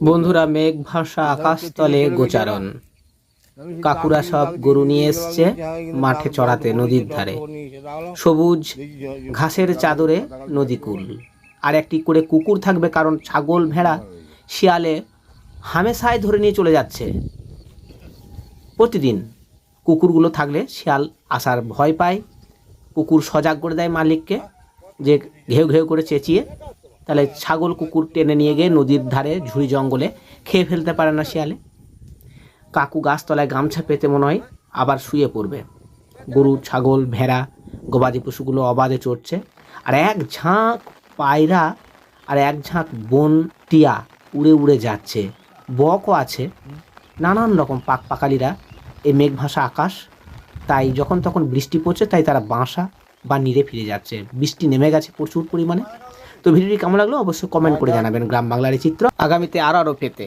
বন্ধুরা, মেঘ ভাষা আকাশতলে গোচারণ। কাকুরা সব গরু নিয়ে এসছে মাঠে চড়াতে নদীর ধারে। সবুজ ঘাসের চাদরে নদীকুল আর একটি করে কুকুর থাকবে কারণ ছাগল ভেড়া শিয়ালে হামেশায় ধরে নিয়ে চলে যাচ্ছে। প্রতিদিন কুকুরগুলো থাকলে শিয়াল আসার ভয় পায়। কুকুর সজাগ করে দেয় মালিককে যে ঘেউ ঘেউ করে চেঁচিয়ে। তাহলে ছাগল কুকুর টেনে নিয়ে গিয়ে নদীর ধারে ঝুড়ি জঙ্গলে খেয়ে ফেলতে পারে না শিয়ালে। কাকু গাছতলায় গামছা পেতে মনে হয় আবার শুয়ে পড়বে। গরু, ছাগল, ভেড়া, গবাদি পশুগুলো অবাধে চড়ছে। আর এক ঝাঁক পায়রা আর এক ঝাঁক বন টিয়া উড়ে উড়ে যাচ্ছে। বকও আছে। নানান রকম পাক পাকালিরা এই মেঘ ভাষা আকাশ। তাই যখন তখন বৃষ্টি পড়ছে, তাই তারা বাসা বা নিরে ফিরে যাচ্ছে। বৃষ্টি নেমে গেছে প্রচুর পরিমাণে। তো ভিডিওটি কেমন লাগল অবশ্যই কমেন্ট করে জানাবেন। গ্রাম বাংলার এই চিত্র আগামীতে আরও আরও পেতে।